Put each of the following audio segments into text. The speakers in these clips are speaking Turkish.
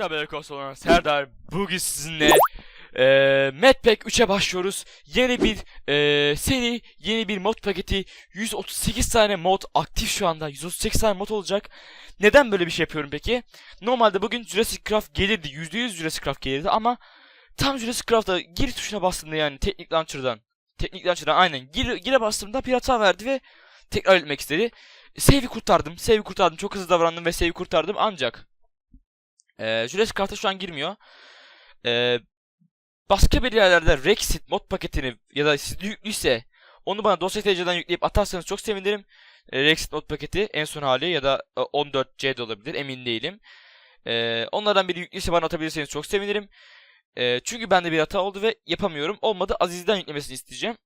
Arkadaşlar ben Ekos olan Serdar bugün sizinle eee Medpack 3'e başlıyoruz. Yeni bir eee, seri, yeni bir mod paketi. 138 tane mod aktif şu anda. 138 tane mod olacak. Neden böyle bir şey yapıyorum peki? Normalde bugün Jurassic Craft gelirdi. %100 Jurassic Craft gelirdi ama tam Jurassic Craft'a gir tuşuna bastığımda yani teknik launcher'dan. Teknik launcher'dan aynen gir, gire bastığımda bir verdi ve tekrar etmek istedi. Save'i kurtardım. Save'i kurtardım. Çok hızlı davrandım ve save'i kurtardım ancak ee, Jurassic Craft'a şu an girmiyor. Ee, başka bir yerlerde Rexit mod paketini ya da sizde yüklüyse onu bana dosya TC'den yükleyip atarsanız çok sevinirim. Ee, Rexit mod paketi en son hali ya da e, 14C de olabilir emin değilim. Ee, onlardan biri yüklüyse bana atabilirseniz çok sevinirim. Ee, çünkü bende bir hata oldu ve yapamıyorum. Olmadı Aziz'den yüklemesini isteyeceğim.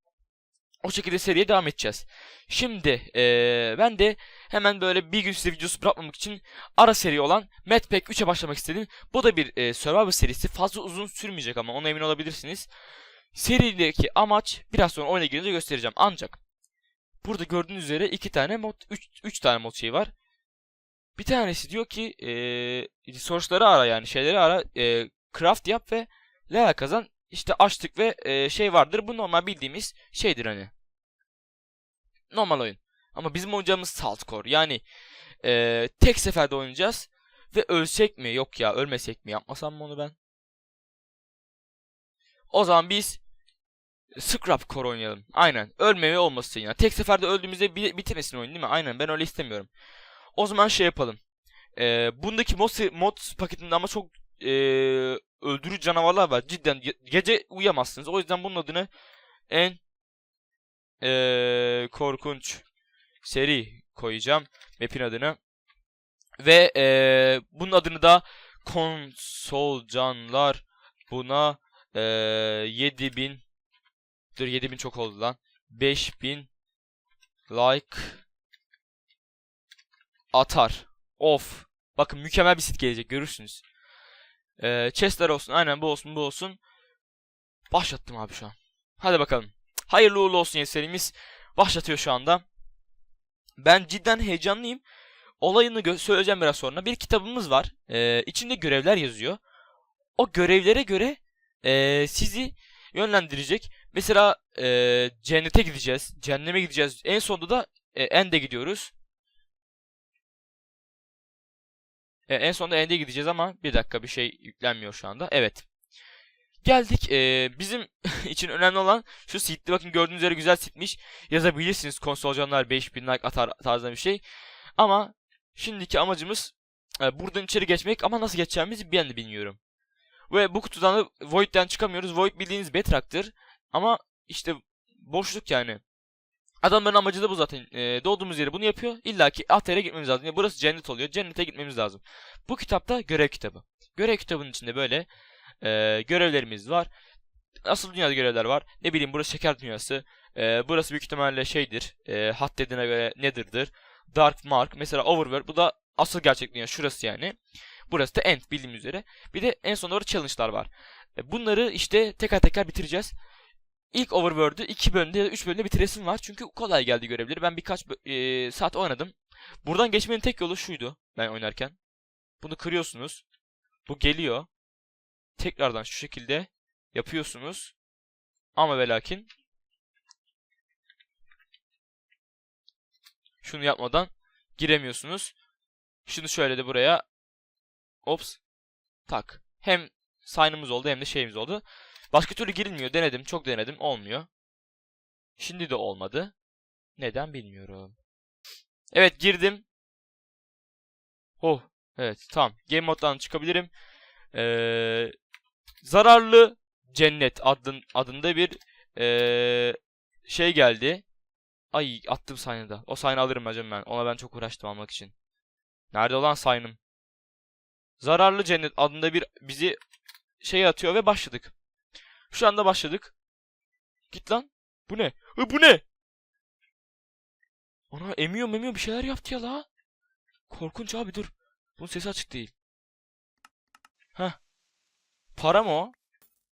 O şekilde seriye devam edeceğiz. Şimdi ee, ben de hemen böyle bir gün size videosu bırakmamak için ara seri olan Medpack 3'e başlamak istedim. Bu da bir e, Survivor serisi. Fazla uzun sürmeyecek ama ona emin olabilirsiniz. Serideki amaç biraz sonra oyuna girince göstereceğim. Ancak burada gördüğünüz üzere iki tane mod, üç tane mod şey var. Bir tanesi diyor ki e, resource'ları ara yani şeyleri ara, e, craft yap ve level kazan. İşte açtık ve e, şey vardır. Bu normal bildiğimiz şeydir hani. Normal oyun. Ama bizim oynayacağımız Saltcore. Yani e, tek seferde oynayacağız. Ve ölsek mi? Yok ya ölmesek mi? Yapmasam mı onu ben? O zaman biz Scrap Core oynayalım. Aynen. Ölmeme olmasın ya. Tek seferde öldüğümüzde bi- bitirmesin oyun değil mi? Aynen ben öyle istemiyorum. O zaman şey yapalım. E, bundaki mod, mod paketinde ama çok e, öldürücü canavarlar var. Cidden ge- gece uyuyamazsınız. O yüzden bunun adını en e, korkunç seri koyacağım. Map'in adını. Ve eee, bunun adını da konsolcanlar buna eee 7000 dur 7000 çok oldu lan. 5000 like atar. Of. Bakın mükemmel bir sit gelecek görürsünüz. Eee chestler olsun. Aynen bu olsun bu olsun. Başlattım abi şu an. Hadi bakalım. Hayırlı uğurlu olsun yeni. Başlatıyor şu anda. Ben cidden heyecanlıyım. Olayını söyleyeceğim biraz sonra. Bir kitabımız var. Ee, içinde görevler yazıyor. O görevlere göre ee, sizi yönlendirecek. Mesela ee, cennete gideceğiz. Cehenneme gideceğiz. En sonunda da e, End'e gidiyoruz. E, en sonunda End'e gideceğiz ama bir dakika bir şey yüklenmiyor şu anda. Evet. Geldik. Ee, bizim için önemli olan şu sitli bakın gördüğünüz üzere güzel sitmiş. Yazabilirsiniz konsolcanlar 5000 like atar tarzında bir şey. Ama şimdiki amacımız e, buradan içeri geçmek ama nasıl geçeceğimizi ben de bilmiyorum. Ve bu kutudan da Void'den çıkamıyoruz. Void bildiğiniz Bedrock'tır. Ama işte boşluk yani. Adamların amacı da bu zaten. E, doğduğumuz yeri bunu yapıyor. İlla ki Ater'e gitmemiz lazım. Yani burası cennet oluyor. Cennete gitmemiz lazım. Bu kitapta görev kitabı. Görev kitabının içinde böyle e, görevlerimiz var. Asıl dünyada görevler var. Ne bileyim burası şeker dünyası. E, burası büyük ihtimalle şeydir. E, hat dediğine göre Nether'dır. Dark Mark. Mesela Overworld. Bu da asıl gerçek dünya. Şurası yani. Burası da End bildiğim üzere. Bir de en son olarak challenge'lar var. E, bunları işte teker teker bitireceğiz. İlk Overworld'ü 2 bölümde ya da 3 bölümde bitiresim var. Çünkü kolay geldi görevleri. Ben birkaç e, saat oynadım. Buradan geçmenin tek yolu şuydu. Ben oynarken. Bunu kırıyorsunuz. Bu geliyor. Tekrardan şu şekilde yapıyorsunuz. Ama ve lakin şunu yapmadan giremiyorsunuz. Şunu şöyle de buraya ops tak. Hem sign'ımız oldu hem de şeyimiz oldu. Başka türlü girilmiyor. Denedim. Çok denedim. Olmuyor. Şimdi de olmadı. Neden bilmiyorum. Evet girdim. Oh. Evet tamam. Game moddan çıkabilirim. Ee, zararlı cennet adın, adında bir ee, şey geldi. Ay attım sign'ı da. O sign'ı alırım hacım ben. Ona ben çok uğraştım almak için. Nerede olan sign'ım? Zararlı cennet adında bir bizi şey atıyor ve başladık. Şu anda başladık. Git lan. Bu ne? Hı, bu ne? Ana emiyor memiyor bir şeyler yaptı ya la. Korkunç abi dur. Bunun sesi açık değil. Heh. Para mı o?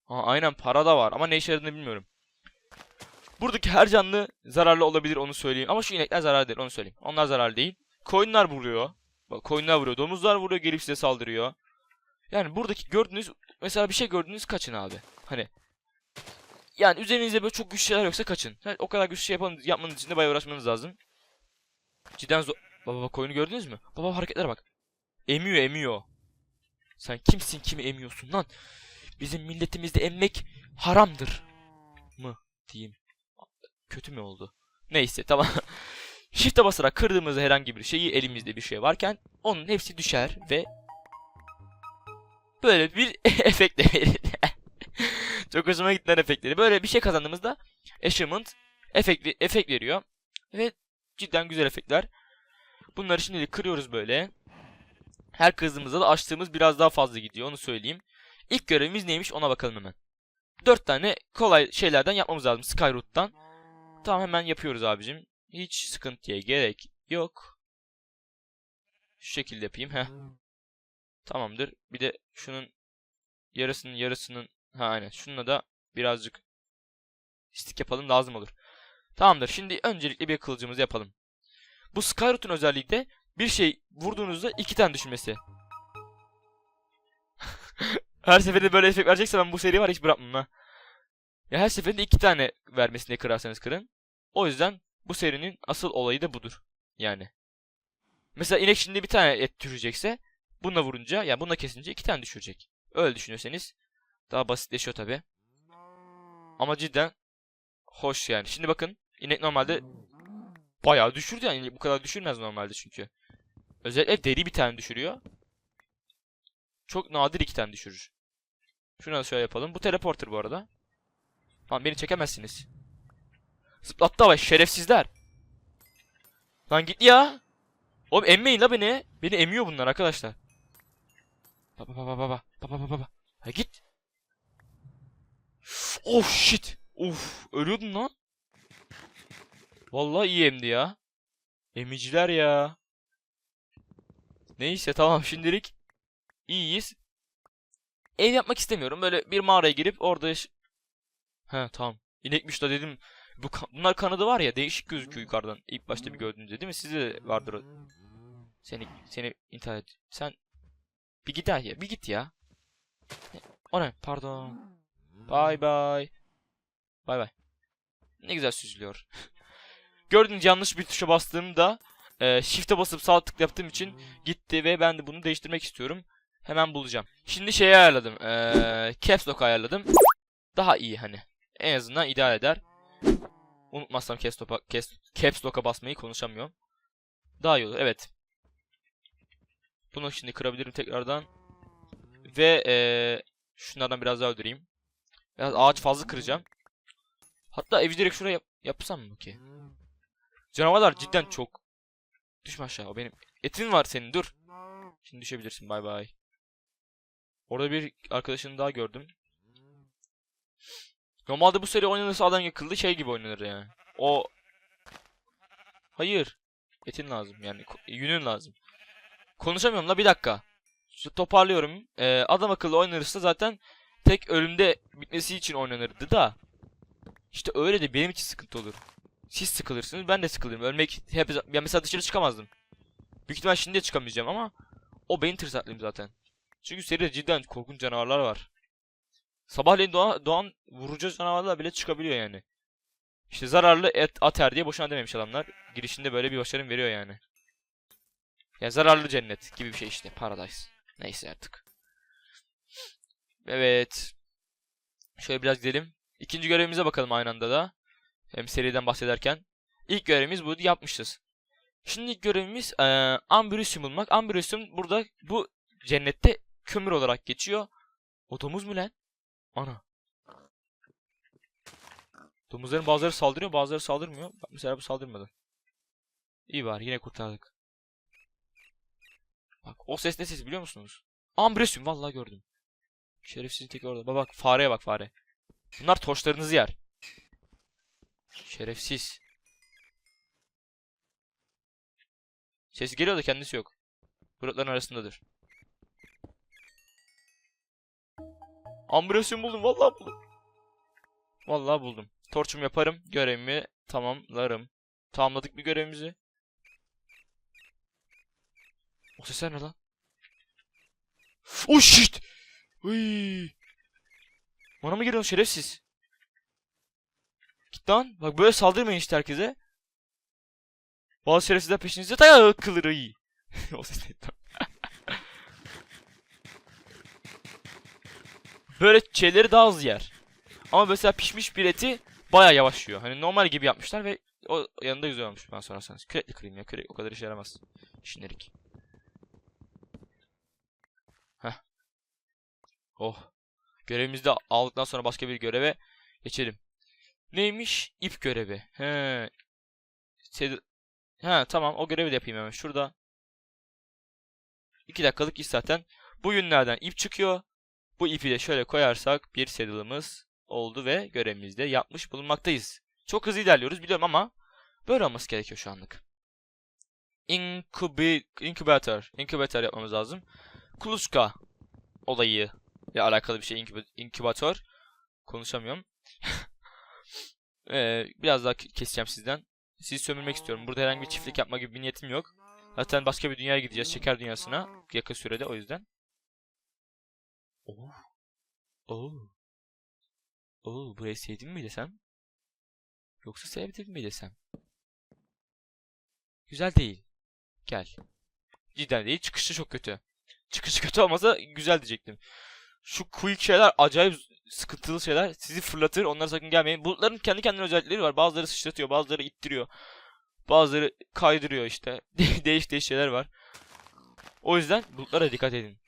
Ha, aynen para da var ama ne işe yaradığını bilmiyorum. Buradaki her canlı zararlı olabilir onu söyleyeyim. Ama şu inekler zararlı değil onu söyleyeyim. Onlar zararlı değil. Koyunlar vuruyor. Bak koyunlar vuruyor. Domuzlar vuruyor gelip size saldırıyor. Yani buradaki gördüğünüz mesela bir şey gördüğünüz kaçın abi. Hani yani üzerinizde böyle çok güçlü şeyler yoksa kaçın. O kadar güçlü şey yapan, yapmanız için de bayağı uğraşmanız lazım. Cidden zor. Baba bak oyunu gördünüz mü? Baba hareketlere bak. Emiyor emiyor. Sen kimsin kimi emiyorsun lan? Bizim milletimizde emmek haramdır. Mı diyeyim. Kötü mü oldu? Neyse tamam. Shift'e basarak kırdığımızda herhangi bir şeyi elimizde bir şey varken onun hepsi düşer ve böyle bir efektle verir. Çok hoşuma giden efektleri. Böyle bir şey kazandığımızda achievement efekt, efekt veriyor. Ve cidden güzel efektler. Bunları şimdilik kırıyoruz böyle. Her kızdığımızda da açtığımız biraz daha fazla gidiyor onu söyleyeyim. İlk görevimiz neymiş ona bakalım hemen. 4 tane kolay şeylerden yapmamız lazım Skyroot'tan. Tamam hemen yapıyoruz abicim. Hiç sıkıntıya gerek yok. Şu şekilde yapayım. Heh. Tamamdır. Bir de şunun yarısının yarısının ha aynen. Şununla da birazcık istik yapalım lazım olur. Tamamdır. Şimdi öncelikle bir kılıcımızı yapalım. Bu Skyroot'un özelliği de bir şey vurduğunuzda iki tane düşmesi. her seferinde böyle efekt verecekse ben bu seri var hiç bırakmam ha. Ya her seferinde iki tane vermesini kırarsanız kırın. O yüzden bu serinin asıl olayı da budur. Yani. Mesela inek şimdi bir tane et düşürecekse bununla vurunca yani bununla kesince iki tane düşürecek. Öyle düşünürseniz daha basitleşiyor tabi. Ama cidden hoş yani. Şimdi bakın inek normalde bayağı düşürdü yani bu kadar düşürmez normalde çünkü. Özellikle deri bir tane düşürüyor. Çok nadir iki tane düşürür. Şunu şöyle yapalım. Bu teleporter bu arada. Lan beni çekemezsiniz. Zıplattı ama şerefsizler. Lan git ya. Oğlum emmeyin la beni. Beni emiyor bunlar arkadaşlar. Baba baba baba baba baba baba. Ha git. Oh shit. Uf ölüyordun lan. Vallahi iyi emdi ya. Emiciler ya. Neyse tamam şimdilik iyiyiz. Ev yapmak istemiyorum. Böyle bir mağaraya girip orada He tamam. İnekmiş da dedim. Bu bunlar kanadı var ya değişik gözüküyor yukarıdan. İlk başta bir gördüğünüzde değil mi? Sizde de vardır. Seni seni internet. Sen bir git ya. Bir git ya. O ne? Pardon. Bye bye. Bye bye. Ne güzel süzülüyor. Gördüğünüz yanlış bir tuşa bastığımda e, shift'e basıp sağ tık yaptığım için gitti ve ben de bunu değiştirmek istiyorum. Hemen bulacağım. Şimdi şeyi ayarladım. E, caps lock ayarladım. Daha iyi hani. En azından ideal eder. Unutmazsam caps lock'a caps, caps basmayı konuşamıyorum. Daha iyi olur. Evet. Bunu şimdi kırabilirim tekrardan. Ve e, şunlardan biraz daha öldüreyim. Biraz ağaç fazla kıracağım. Hatta evi direkt şuraya yap yapsam mı ki? Canavarlar cidden çok. Düşme aşağı o benim. Etin var senin dur. Şimdi düşebilirsin bay bay. Orada bir arkadaşını daha gördüm. Normalde bu seri oynanırsa adam yakıldı şey gibi oynanır yani. O Hayır. Etin lazım yani yünün lazım. Konuşamıyorum la bir dakika. Şu toparlıyorum. Ee, adam akıllı oynanırsa zaten tek ölümde bitmesi için oynanırdı da. İşte öyle de benim için sıkıntı olur. Siz sıkılırsınız ben de sıkılırım. Ölmek hep ya mesela dışarı çıkamazdım. Büyük ihtimal şimdi de çıkamayacağım ama o benim tırsaklıyım zaten. Çünkü seride cidden korkunç canavarlar var. Sabahleyin doğan, doğan vurucu canavarlar bile çıkabiliyor yani. İşte zararlı et ater diye boşuna dememiş adamlar. Girişinde böyle bir başarım veriyor yani. Ya zararlı cennet gibi bir şey işte. Paradise. Neyse artık. Evet. Şöyle biraz gidelim. İkinci görevimize bakalım aynı anda da. Hem seriden bahsederken. İlk görevimiz bu yapmışız. Şimdi ilk görevimiz eee Ambrosyum bulmak. Ambrosyum burada bu cennette kömür olarak geçiyor. O domuz mu lan? Ana. Domuzların bazıları saldırıyor bazıları saldırmıyor. Bak mesela bu saldırmadı. İyi var yine kurtardık. Bak o ses ne sesi biliyor musunuz? Ambrosyum vallahi gördüm. Şerefsizin tek orada. Bak bak fareye bak fare. Bunlar toşlarınızı yer. Şerefsiz. Ses geliyor da kendisi yok. Bulutların arasındadır. Ambrosyon buldum. Vallahi buldum. Vallahi buldum. Torçum yaparım. Görevimi tamamlarım. Tamamladık bir görevimizi. O sesler ne lan? Oh shit. Uy. Bana mı geliyorsun şerefsiz? Git lan. Bak böyle saldırmayın işte herkese. Bazı şerefsizler peşinizde takılır. Uy. o ses? Böyle şeyleri daha hızlı yer. Ama mesela pişmiş bir eti baya yavaş yiyor. Hani normal gibi yapmışlar ve o yanında güzel olmuş ben sorarsanız. Kürekli kırayım ya. Kürek o kadar işe yaramaz. Şimdilik. Oh. Görevimizi de aldıktan sonra başka bir göreve geçelim. Neymiş? İp görevi. He. Sed- He tamam o görevi de yapayım hemen. Şurada. 2 dakikalık iş zaten. Bu yünlerden ip çıkıyor. Bu ipi de şöyle koyarsak bir saddle'ımız oldu ve görevimizi de yapmış bulunmaktayız. Çok hızlı ilerliyoruz biliyorum ama böyle olması gerekiyor şu anlık. Incubi incubator. Incubator yapmamız lazım. Kuluçka olayı ile alakalı bir şey inküba- inkübatör. Konuşamıyorum. Ee, biraz daha ke- keseceğim sizden. Sizi sömürmek istiyorum. Burada herhangi bir çiftlik yapma gibi bir niyetim yok. Zaten başka bir dünyaya gideceğiz. Şeker dünyasına. Yakın sürede o yüzden. Oh. Oh. Oo, burayı sevdim mi desem? Yoksa sevdim mi desem? Güzel değil. Gel. Cidden değil. Çıkışı çok kötü. Çıkışı kötü olmasa güzel diyecektim. Şu quick şeyler acayip sıkıntılı şeyler. Sizi fırlatır. Onlara sakın gelmeyin. Bulutların kendi kendine özellikleri var. Bazıları sıçratıyor. Bazıları ittiriyor. Bazıları kaydırıyor işte. değiş değiş şeyler var. O yüzden bulutlara dikkat edin.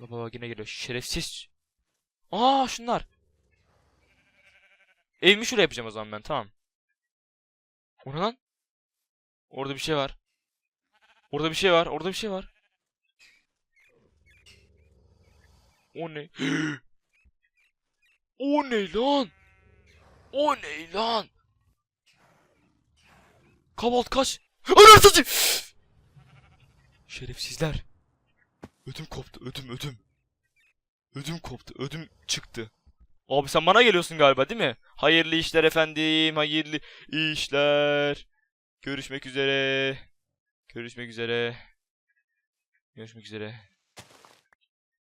Baba yine geliyor. Şerefsiz. Aa şunlar. Evimi şuraya yapacağım o zaman ben tamam. O lan? Orada bir şey var. Orada bir şey var. Orada bir şey var. O ne? o ne lan? O ne lan? Kabalt kaç. Satayım. Şerefsizler. Ödüm koptu. Ödüm ödüm. Ödüm koptu. Ödüm çıktı. Abi sen bana geliyorsun galiba değil mi? Hayırlı işler efendim. Hayırlı işler. Görüşmek üzere. Görüşmek üzere. Görüşmek üzere.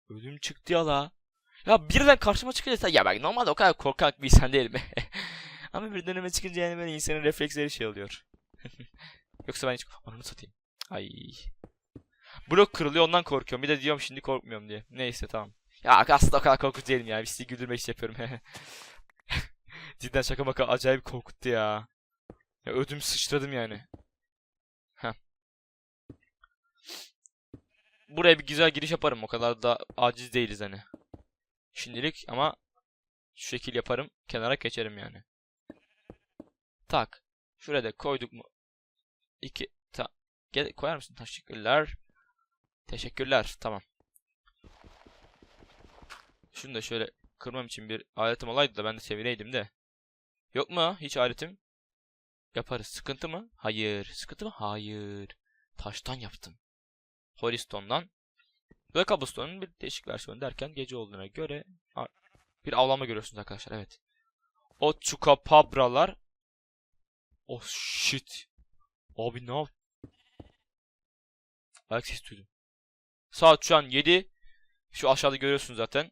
Ödüm çıktı ya la. Ya birden karşıma çıkınca ya ben normalde o kadar korkak bir insan değilim. Ama bir döneme çıkınca yani böyle insanın refleksleri şey oluyor. Yoksa ben hiç... Ananı satayım. Ay. Blok kırılıyor ondan korkuyorum. Bir de diyorum şimdi korkmuyorum diye. Neyse tamam. Ya aslında o kadar korkunç değilim ya. Sizi güldürmek için yapıyorum. Cidden şaka maka acayip korkuttu ya. Ya ödüm sıçradım yani. Heh. Buraya bir güzel giriş yaparım. O kadar da aciz değiliz hani. Şimdilik ama şu şekil yaparım. Kenara geçerim yani. Tak. Şuraya da koyduk mu? İki. Ta Gel koyar mısın? Teşekkürler. Teşekkürler. Tamam. Şunu da şöyle kırmam için bir aletim olaydı da ben de sevireydim de. Yok mu hiç aletim? Yaparız. Sıkıntı mı? Hayır. Sıkıntı mı? Hayır. Taştan yaptım. Holistone'dan. Ve Cobblestone'un bir değişik versiyonu derken gece olduğuna göre bir avlanma görüyorsunuz arkadaşlar. Evet. O Chukapabralar. Oh shit. Abi ne yap? Ayak sesi duydum. Saat şu an 7. Şu aşağıda görüyorsunuz zaten.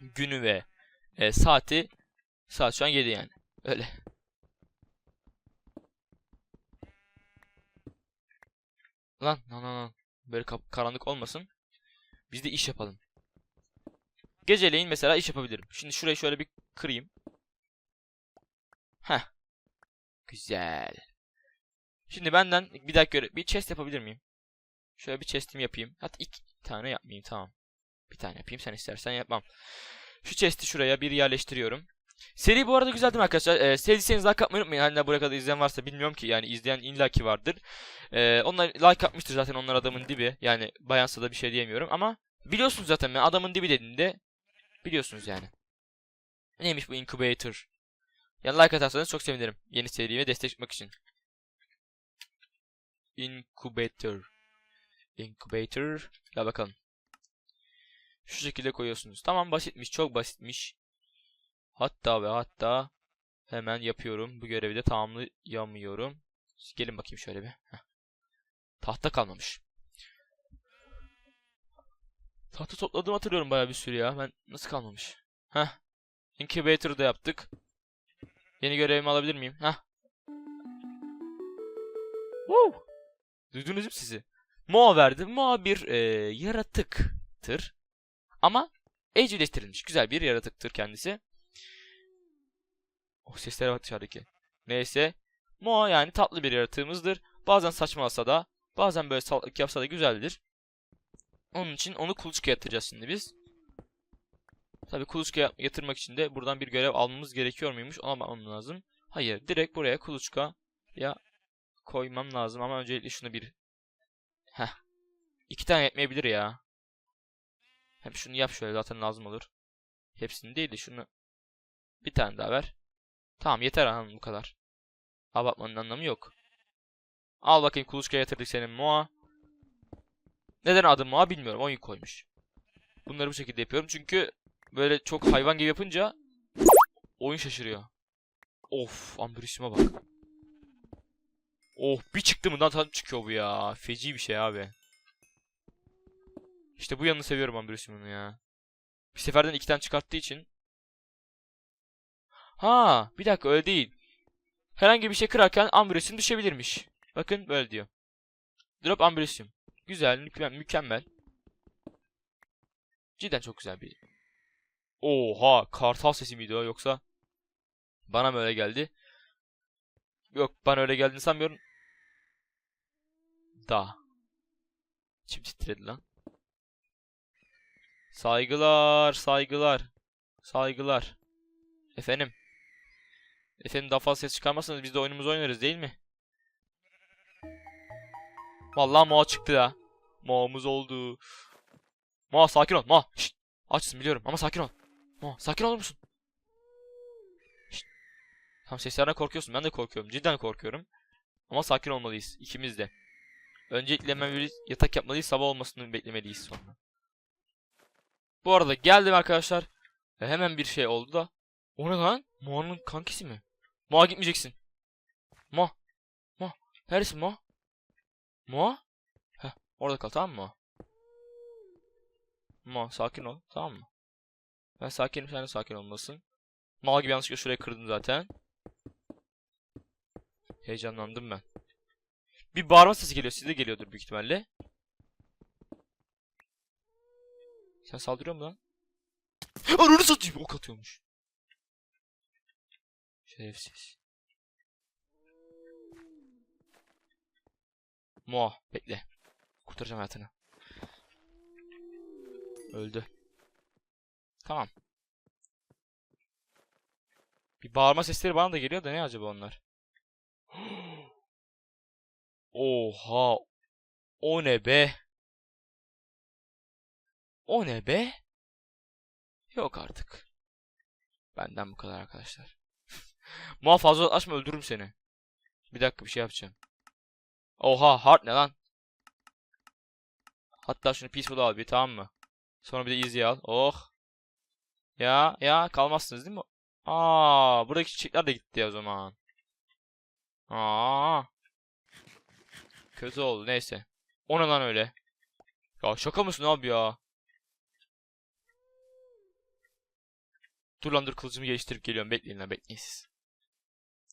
Günü ve e, saati. Saat şu an 7 yani. Öyle. Lan lan lan lan. Böyle karanlık olmasın. Biz de iş yapalım. Geceleyin mesela iş yapabilirim. Şimdi şurayı şöyle bir kırayım. Heh. Güzel. Şimdi benden bir dakika göre bir chest yapabilir miyim? Şöyle bir chest'imi yapayım. Hatta iki tane yapmayayım tamam. Bir tane yapayım sen istersen yapmam. Şu chest'i şuraya bir yerleştiriyorum. Seri bu arada güzel değil mi arkadaşlar? Ee, sevdiyseniz like atmayı unutmayın. Hani buraya kadar izleyen varsa bilmiyorum ki yani izleyen illaki vardır. Ee, onlar like atmıştır zaten onlar adamın dibi. Yani bayansa da bir şey diyemiyorum ama biliyorsunuz zaten ben adamın dibi dediğinde biliyorsunuz yani. Neymiş bu incubator? Yani like atarsanız çok sevinirim. Yeni serime destek çıkmak için. Incubator. Incubator. Gel bakalım. Şu şekilde koyuyorsunuz. Tamam basitmiş. Çok basitmiş. Hatta ve hatta hemen yapıyorum. Bu görevi de tamamlayamıyorum. Gelin bakayım şöyle bir. Heh. Tahta kalmamış. Tahta topladığımı hatırlıyorum bayağı bir sürü ya. Ben nasıl kalmamış? Heh. Incubator'ı da yaptık. Yeni görevimi alabilir miyim? Heh. Woo! Duydunuz mu sizi? Moa verdi. Moa bir e, yaratıktır. Ama evcilleştirilmiş. Güzel bir yaratıktır kendisi. Oh seslere bak dışarıdaki. Neyse. Moa yani tatlı bir yaratığımızdır. Bazen saçmalasa da bazen böyle salaklık yapsa da güzeldir. Onun için onu kuluçkaya yatıracağız şimdi biz. Tabi kuluçkaya yatırmak için de buradan bir görev almamız gerekiyor muymuş ona bakmam lazım. Hayır direkt buraya kuluçka ya koymam lazım ama öncelikle şunu bir Heh. İki tane yetmeyebilir ya. Hem şunu yap şöyle zaten lazım olur. Hepsini değil de şunu bir tane daha ver. Tamam yeter hanım bu kadar. Abartmanın anlamı yok. Al bakayım kuluçkaya yatırdık senin Moa. Neden adı Moa bilmiyorum. Oyun koymuş. Bunları bu şekilde yapıyorum çünkü böyle çok hayvan gibi yapınca oyun şaşırıyor. Of ambürüsüme bak. Oh bir çıktı mı zaten çıkıyor bu ya. Feci bir şey abi. İşte bu yanını seviyorum ambürüsümün ya. Bir seferden iki tane çıkarttığı için. Ha bir dakika öyle değil. Herhangi bir şey kırarken ambürüsüm düşebilirmiş. Bakın böyle diyor. Drop ambürüsüm. Güzel, mükemmel. Cidden çok güzel bir. Oha, kartal sesi miydi o yoksa? Bana mı öyle geldi? Yok, bana öyle geldiğini sanmıyorum. Da. İçim titredi lan. Saygılar, saygılar. Saygılar. Efendim. Efendim daha fazla ses çıkarmazsanız biz de oyunumuzu oynarız değil mi? Vallahi Moa çıktı ya. Moa'mız oldu. Moa sakin ol. Moa. Şşt. Açsın biliyorum ama sakin ol. Moa sakin olur musun? Şşt. Tam seslerden korkuyorsun. Ben de korkuyorum. Cidden korkuyorum. Ama sakin olmalıyız. ikimiz de. Öncelikle hemen bir yatak yapmalıyız. Sabah olmasını beklemeliyiz sonra. Bu arada geldim arkadaşlar. Ve hemen bir şey oldu da. O ne lan? Moa'nın kankisi mi? Moa gitmeyeceksin. Moa. Moa. Neredesin Moa? Moa? Heh, orada kal tamam mı Moa? Sakin ol tamam mı? Ben sakinim sen de sakin olmalısın. Mal gibi yanlışlıkla şuraya kırdım zaten. Heyecanlandım ben. Bir bağırma sesi geliyor. Size geliyordur büyük ihtimalle. Sen saldırıyor mu lan? Ananı satayım. Ok atıyormuş. Şerefsiz. Moa bekle. Kurtaracağım hayatını. Öldü. Tamam. Bir bağırma sesleri bana da geliyor da ne acaba onlar? Oha. O ne be? O ne be? Yok artık. Benden bu kadar arkadaşlar. Muha fazla açma öldürürüm seni. Bir dakika bir şey yapacağım. Oha hard ne lan? Hatta şunu peaceful al bir tamam mı? Sonra bir de easy al. Oh. Ya ya kalmazsınız değil mi? Aa, buradaki çiçekler de gitti ya o zaman. Aa. Kötü oldu neyse. O ne lan öyle? Ya şaka mısın abi ya? Dur lan dur kılıcımı geliştirip geliyorum. Bekleyin lan bekleyin siz.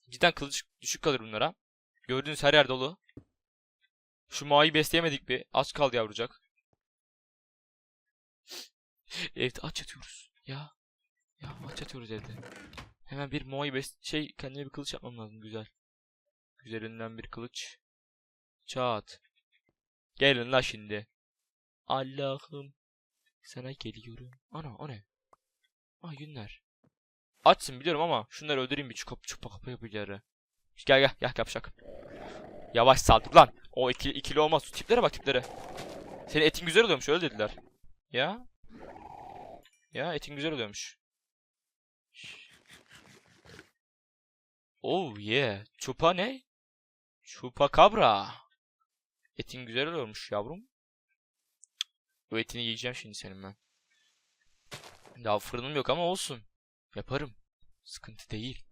Cidden kılıç düşük kalır bunlara. Gördüğünüz her yer dolu. Şu mavi besleyemedik bir. Aç kaldı yavrucak. Evde aç yatıyoruz. Ya. Ya aç yatıyoruz evde. Hemen bir moai bes şey kendime bir kılıç yapmam lazım güzel. Güzelinden bir kılıç. Çat. Gelin la şimdi. Allah'ım. Sana geliyorum. Ana o ne? Ah günler. Açsın biliyorum ama şunları öldüreyim bir çupa çupa kapı yapıcıları. Gel gel gel yapışak. Yavaş saldır lan. O ikili, ikili olmaz. Tiplere bak tiplere. Senin etin güzel oluyormuş öyle dediler. Ya. Ya etin güzel oluyormuş. Oh yeah. Çupa ne? Çupa kabra. Etin güzel oluyormuş yavrum. Bu etini yiyeceğim şimdi senin ben. Daha fırınım yok ama olsun. Yaparım. Sıkıntı değil.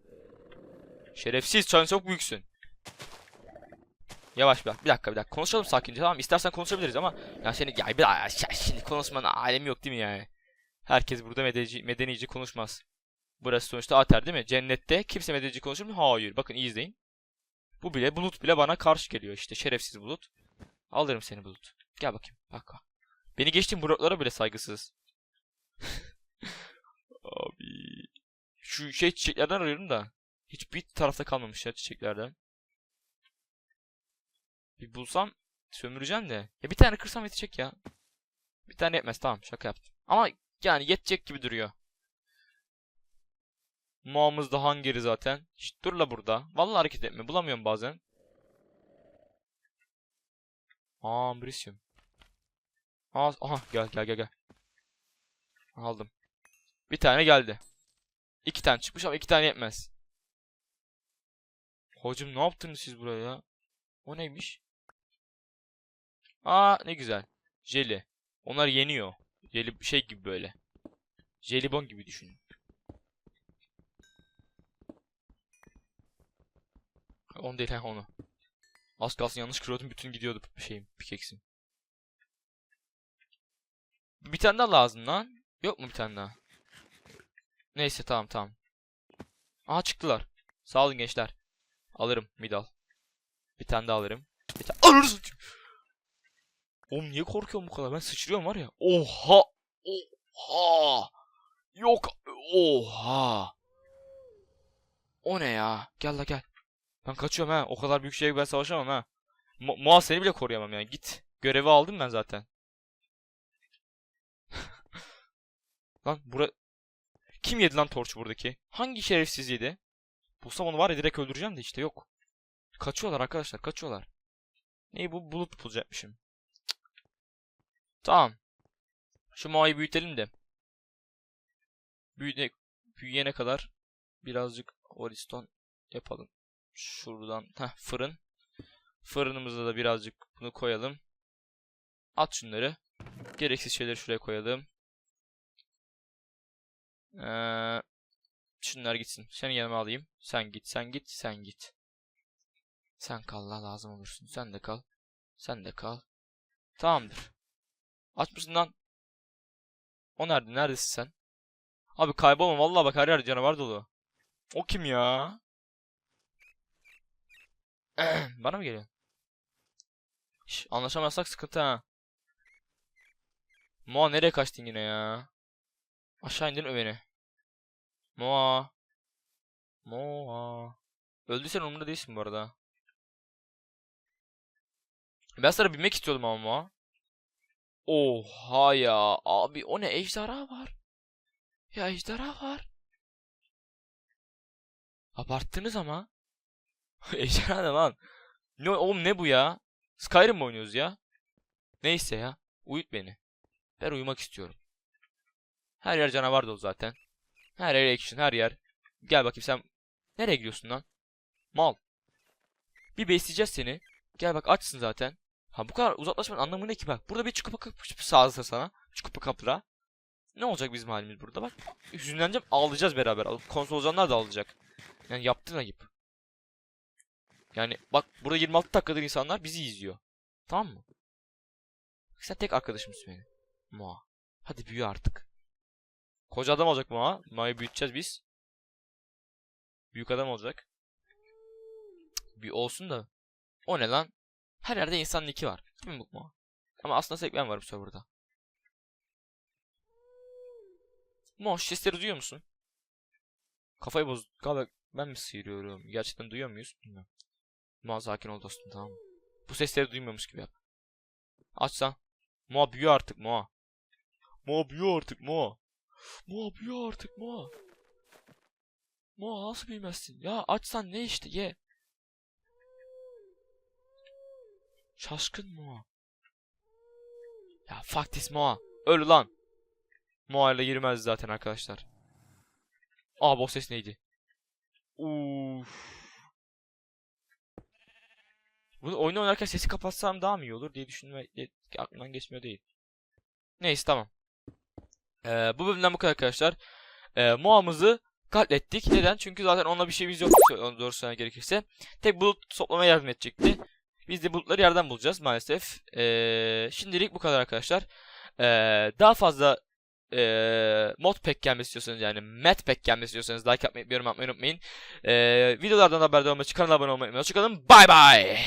Şerefsiz sen çok büyüksün. Yavaş bir dakika, bir dakika bir dakika. Konuşalım sakince tamam? İstersen konuşabiliriz ama ya seni ya bir ya şimdi konuşmanın alemi yok değil mi yani? Herkes burada medenici, medenici konuşmaz. Burası sonuçta Ater değil mi? Cennette kimse medenici konuşur mu? Hayır. Bakın iyi izleyin. Bu bile bulut bile bana karşı geliyor işte şerefsiz bulut. Alırım seni bulut. Gel bakayım. Bak. Beni geçtiğim bloklara bile saygısız. Abi. Şu şey çiçeklerden arıyorum da. Hiçbir tarafta kalmamış ya çiçeklerden. Bir bulsam sömüreceğim de. Ya bir tane kırsam yetecek ya. Bir tane yetmez tamam şaka yaptım. Ama yani yetecek gibi duruyor. Muğamız da hangeri zaten. Şşt, dur la burada. Vallahi hareket etme. Bulamıyorum bazen. Aa Ambrisium. Aa, aha gel gel gel gel. Aldım. Bir tane geldi. İki tane çıkmış ama iki tane yetmez. Hocam ne yaptınız siz buraya ya? O neymiş? Aa ne güzel. Jeli. Onlar yeniyor. Jeli şey gibi böyle. Jelibon gibi düşünün. Onu değil ha onu. Az kalsın yanlış kırıyordum bütün gidiyordu şeyim pikeksim. Bir tane daha lazım lan. Yok mu bir tane daha? Neyse tamam tamam. Aha çıktılar. Sağ olun gençler. Alırım midal. Bir tane daha alırım. Bir tane alırız. Oğlum niye korkuyorum bu kadar? Ben sıçrıyorum var ya. Oha! Oha! Yok. Oha! O ne ya? Gel la gel. Ben kaçıyorum ha. O kadar büyük şeye ben savaşamam ha. Mu Muaz seni bile koruyamam yani. Git. Görevi aldım ben zaten. lan bura... Kim yedi lan torç buradaki? Hangi şerefsiz yedi? Bulsam onu var ya direkt öldüreceğim de işte yok. Kaçıyorlar arkadaşlar kaçıyorlar. Neyi bu bulup bulacakmışım. Tamam. Şu Mua'yı büyütelim de. Büyüne, büyüyene kadar birazcık horiston yapalım. Şuradan heh, fırın. Fırınımıza da birazcık bunu koyalım. At şunları. Gereksiz şeyleri şuraya koyalım. Ee, şunlar gitsin. Seni yanıma alayım. Sen git, sen git, sen git. Sen kal la lazım olursun. Sen de kal. Sen de kal. Tamamdır. Aç mısın lan? O nerede? Neredesin sen? Abi kaybolma vallahi bak her yer canavar dolu. O kim ya? Bana mı geliyor? Şş, anlaşamazsak sıkıntı ha. Moa nereye kaçtın yine ya? Aşağı indirin beni. Moa. Moa. Öldüysen umurumda değilsin bu arada. Ben sana binmek istiyordum ama Moa. Oha ya. Abi o ne? Ejderha var. Ya ejderha var. Abarttınız ama. ejderha ne lan? Ne oğlum ne bu ya? Skyrim mi oynuyoruz ya? Neyse ya. Uyut beni. Ben uyumak istiyorum. Her yer canavar dolu zaten. Her yer action, her yer. Gel bakayım sen. Nereye gidiyorsun lan? Mal. Bir besleyeceğiz seni. Gel bak açsın zaten. Ha bu kadar uzaklaşmanın anlamı ne ki bak. Burada bir çukupa kapı sağlısa sana. Çukupa kapıra. Ne olacak bizim halimiz burada bak. Hüzünleneceğim ağlayacağız beraber. Konsolcanlar da ağlayacak. Yani yaptığın ayıp. Yani bak burada 26 dakikadır insanlar bizi izliyor. Tamam mı? Sen tek arkadaşımsın benim. Moa. Hadi büyü artık. Koca adam olacak Moa. Moa'yı büyüteceğiz biz. Büyük adam olacak. Bir olsun da. O ne lan? Her yerde insan niki var. Değil mi bu Moa? Ama aslında tek ben varım serverda. Moa şu sesleri duyuyor musun? Kafayı boz... Galiba ben mi sıyırıyorum? Gerçekten duyuyor muyuz? Bilmiyorum. Moa sakin ol dostum tamam mı? Bu sesleri duymuyormuş gibi yap. Açsan. Moa büyü artık Moa. Moa büyü artık Moa. Moa büyü artık Moa. Moa nasıl büyümezsin? Ya açsan ne işte ye. Şaşkın Moa. Ya fuck this Moa. Öl lan. Moa ile girmez zaten arkadaşlar. Aa boss ses neydi? Uff. Bunu oyunu oynarken sesi kapatsam daha mı iyi olur diye düşünme aklımdan geçmiyor değil. Neyse tamam. Ee, bu bölümden bu kadar arkadaşlar. Ee, Moa'mızı katlettik. Neden? Çünkü zaten onunla bir şeyimiz yok. Doğru söylemek gerekirse. Tek bulut toplamaya yardım edecekti. Biz de bulutları yerden bulacağız maalesef. Ee, şimdilik bu kadar arkadaşlar. Ee, daha fazla ee, mod pack gelmesi istiyorsanız yani mat pack gelmesi istiyorsanız like atmayı, yorum atmayı unutmayın. Ee, videolardan haberdar için kanala abone olmayı unutmayın. Hoşçakalın. Bay bay.